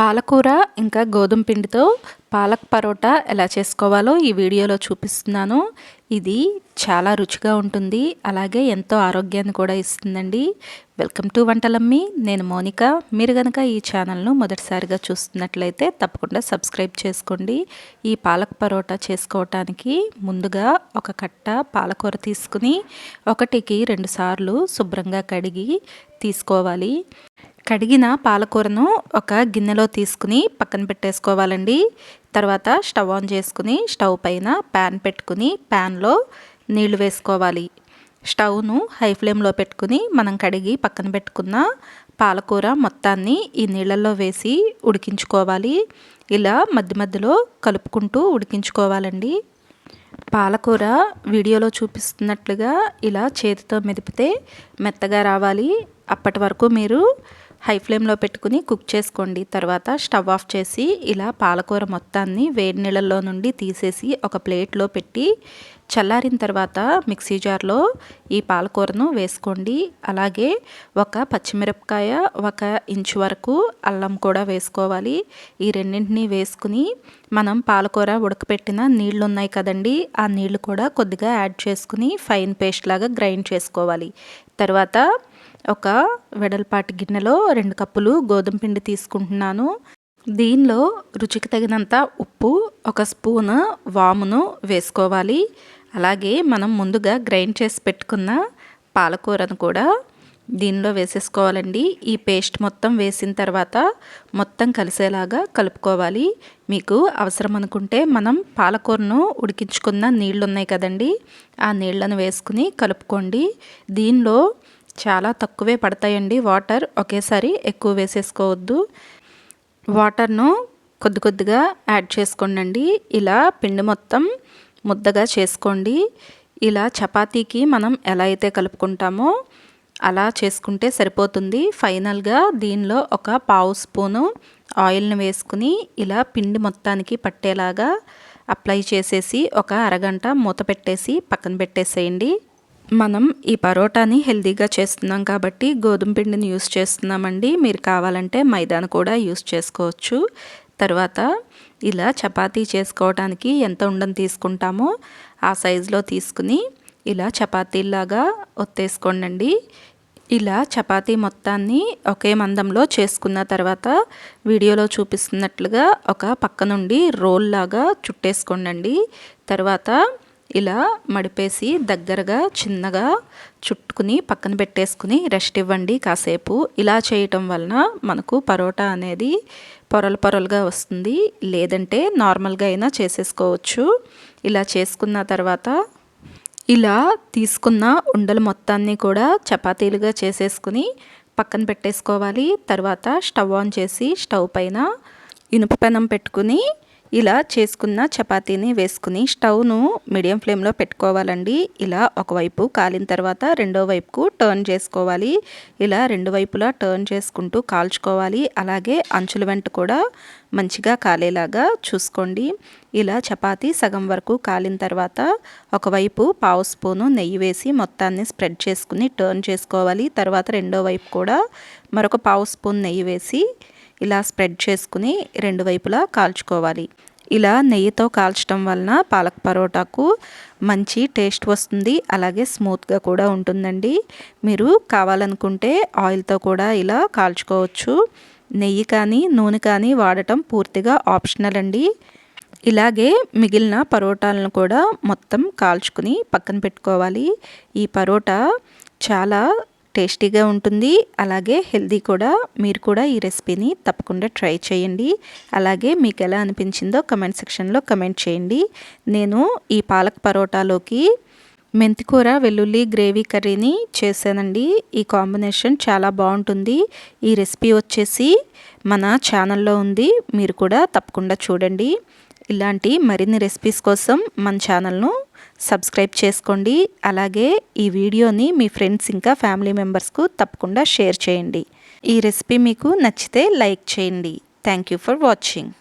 పాలకూర ఇంకా గోధుమ పిండితో పాలక్ పరోటా ఎలా చేసుకోవాలో ఈ వీడియోలో చూపిస్తున్నాను. ఇది చాలా రుచిగా ఉంటుంది అలాగే ఎంతో ఆరోగ్యాన్ని కూడా ఇస్తుందండి. వెల్కమ్ టు వంటలమ్మి నేను మోనిక. మీరు కనుక ఈ ఛానల్ను మొదటిసారిగా చూస్తున్నట్లయితే తప్పకుండా సబ్స్క్రైబ్ చేసుకోండి. ఈ పాలక్ పరోటా చేసుకోవటానికి ముందుగా ఒక కట్ట పాలకూర తీసుకుని ఒకటికి రెండుసార్లు శుభ్రంగా కడిగి తీసుకోవాలి. కడిగిన పాలకూరను ఒక గిన్నెలో తీసుకుని పక్కన పెట్టేసుకోవాలండి. తర్వాత స్టవ్ ఆన్ చేసుకుని స్టవ్ పైన ప్యాన్ పెట్టుకుని ప్యాన్లో నీళ్ళు వేసుకోవాలి. స్టవ్ను హై ఫ్లేమ్లో పెట్టుకుని మనం కడిగి పక్కన పెట్టుకున్న పాలకూర మొత్తాన్ని ఈ నీళ్ళల్లో వేసి ఉడికించుకోవాలి. ఇలా మధ్య మధ్యలో కలుపుకుంటూ ఉడికించుకోవాలండి. పాలకూర వీడియోలో చూపిస్తున్నట్లుగా ఇలా చేతితో మెదిపితే మెత్తగా రావాలి. అప్పటి వరకు మీరు హై ఫ్లేమ్లో పెట్టుకుని కుక్ చేసుకోండి. తర్వాత స్టవ్ ఆఫ్ చేసి ఇలా పాలకూర మొత్తాన్ని వేడి నీళ్ళల్లో నుండి తీసేసి ఒక ప్లేట్లో పెట్టి చల్లారిన తర్వాత మిక్సీ జార్లో ఈ పాలకూరను వేసుకోండి. అలాగే ఒక పచ్చిమిరపకాయ ఒక ఇంచు వరకు అల్లం కూడా వేసుకోవాలి. ఈ రెండింటినీ వేసుకుని మనం పాలకూర ఉడకపెట్టిన నీళ్ళు ఉన్నాయి కదండి ఆ నీళ్ళు కూడా కొద్దిగా యాడ్ చేసుకుని ఫైన్ పేస్ట్ లాగా గ్రైండ్ చేసుకోవాలి. తర్వాత ఒక వెడల్పాటి గిన్నెలో రెండు కప్పులు గోధుమ పిండి తీసుకుంటున్నాను. దీనిలో రుచికి తగినంత ఉప్పు ఒక స్పూన్ వామును వేసుకోవాలి. అలాగే మనం ముందుగా గ్రైండ్ చేసి పెట్టుకున్న పాలకూరను కూడా దీనిలో వేసేసుకోవాలండి. ఈ పేస్ట్ మొత్తం వేసిన తర్వాత మొత్తం కలిసేలాగా కలుపుకోవాలి. మీకు అవసరం అనుకుంటే మనం పాలకూరను ఉడికించుకున్న నీళ్ళు ఉన్నాయి కదండి ఆ నీళ్ళను వేసుకుని కలుపుకోండి. దీనిలో చాలా తక్కువే పడతాయండి. వాటర్ ఒకేసారి ఎక్కువ వేసేసుకోవద్దు. వాటర్ను కొద్ది కొద్దిగా యాడ్ చేసుకోండి ఇలా పిండి మొత్తం ముద్దగా చేసుకోండి. ఇలా చపాతీకి మనం ఎలా అయితే కలుపుకుంటామో అలా చేసుకుంటే సరిపోతుంది. ఫైనల్గా దీనిలో ఒక పావు స్పూను ఆయిల్ని వేసుకుని ఇలా పిండి మొత్తానికి పట్టేలాగా అప్లై చేసేసి ఒక అరగంట మూత పెట్టేసి పక్కన పెట్టేసేయండి. మనం ఈ పరోటాని హెల్తీగా చేస్తున్నాం కాబట్టి గోధుమ పిండిని యూస్ చేస్తున్నామండి. మీరు కావాలంటే మైదాను కూడా యూస్ చేసుకోవచ్చు. తర్వాత ఇలా చపాతీ చేసుకోవడానికి ఎంత ఉండని తీసుకుంటామో ఆ సైజులో తీసుకుని ఇలా చపాతీలాగా ఒత్తేసుకోండి ఇలా చపాతీ మొత్తాన్ని ఒకే మందంలో చేసుకున్న తర్వాత వీడియోలో చూపిస్తున్నట్లుగా ఒక పక్క నుండి రోల్ లాగా చుట్టేసుకోండి తర్వాత ఇలా మడిపేసి దగ్గరగా చిన్నగా చుట్టుకుని పక్కన పెట్టేసుకుని రెస్ట్ ఇవ్వండి కాసేపు. ఇలా చేయటం వలన మనకు పరోటా అనేది పొరలు పొరలుగా వస్తుంది. లేదంటే నార్మల్గా అయినా చేసేసుకోవచ్చు. ఇలా చేసుకున్న తర్వాత ఇలా తీసుకున్న ఉండలు మొత్తాన్ని కూడా చపాతీలుగా చేసేసుకుని పక్కన పెట్టేసుకోవాలి. తర్వాత స్టవ్ ఆన్ చేసి స్టవ్ పైన ఇనుప పెనం పెట్టుకుని ఇలా చేసుకున్న చపాతీని వేసుకుని స్టవ్ను మీడియం ఫ్లేమ్లో పెట్టుకోవాలండి. ఇలా ఒకవైపు కాలిన తర్వాత రెండో వైపుకు టర్న్ చేసుకోవాలి. ఇలా రెండు వైపులా టర్న్ చేసుకుంటూ కాల్చుకోవాలి. అలాగే అంచుల వెంట కూడా మంచిగా కాలేలాగా చూసుకోండి. ఇలా చపాతీ సగం వరకు కాలిన తర్వాత ఒకవైపు పావు స్పూను నెయ్యి వేసి మొత్తాన్ని స్ప్రెడ్ చేసుకుని టర్న్ చేసుకోవాలి. తర్వాత రెండో వైపు కూడా మరొక పావు స్పూన్ నెయ్యి వేసి ఇలా స్ప్రెడ్ చేసుకుని రెండు వైపులా కాల్చుకోవాలి. ఇలా నెయ్యితో కాల్చడం వలన పాలక్ పరోటాకు మంచి టేస్ట్ వస్తుంది. అలాగే స్మూత్గా కూడా ఉంటుందండి. మీరు కావాలనుకుంటే ఆయిల్తో కూడా ఇలా కాల్చుకోవచ్చు. నెయ్యి కానీ నూనె కానీ వాడటం పూర్తిగా ఆప్షనల్ అండి. ఇలాగే మిగిలిన పరోటాలను కూడా మొత్తం కాల్చుకుని పక్కన పెట్టుకోవాలి. ఈ పరోటా చాలా టేస్టీగా ఉంటుంది. అలాగే హెల్దీ కూడా. మీరు కూడా ఈ రెసిపీని తప్పకుండా ట్రై చేయండి. అలాగే మీకు ఎలా అనిపించిందో కమెంట్ సెక్షన్లో కమెంట్ చేయండి. నేను ఈ పాలక్ పరోటాలోకి మెంతికూర వెల్లుల్లి గ్రేవీ కర్రీని చేశానండి. ఈ కాంబినేషన్ చాలా బాగుంటుంది. ఈ రెసిపీ వచ్చేసి మన ఛానల్లో ఉంది. మీరు కూడా తప్పకుండా చూడండి. ఇలాంటి మరిన్ని రెసిపీస్ కోసం మన ఛానల్ను సబ్స్క్రైబ్ చేసుకోండి. అలాగే ఈ వీడియోని మీ ఫ్రెండ్స్ ఇంకా ఫ్యామిలీ మెంబర్స్కు తప్పకుండా షేర్ చేయండి. ఈ రెసిపీ మీకు నచ్చితే లైక్ చేయండి. Thank you for watching.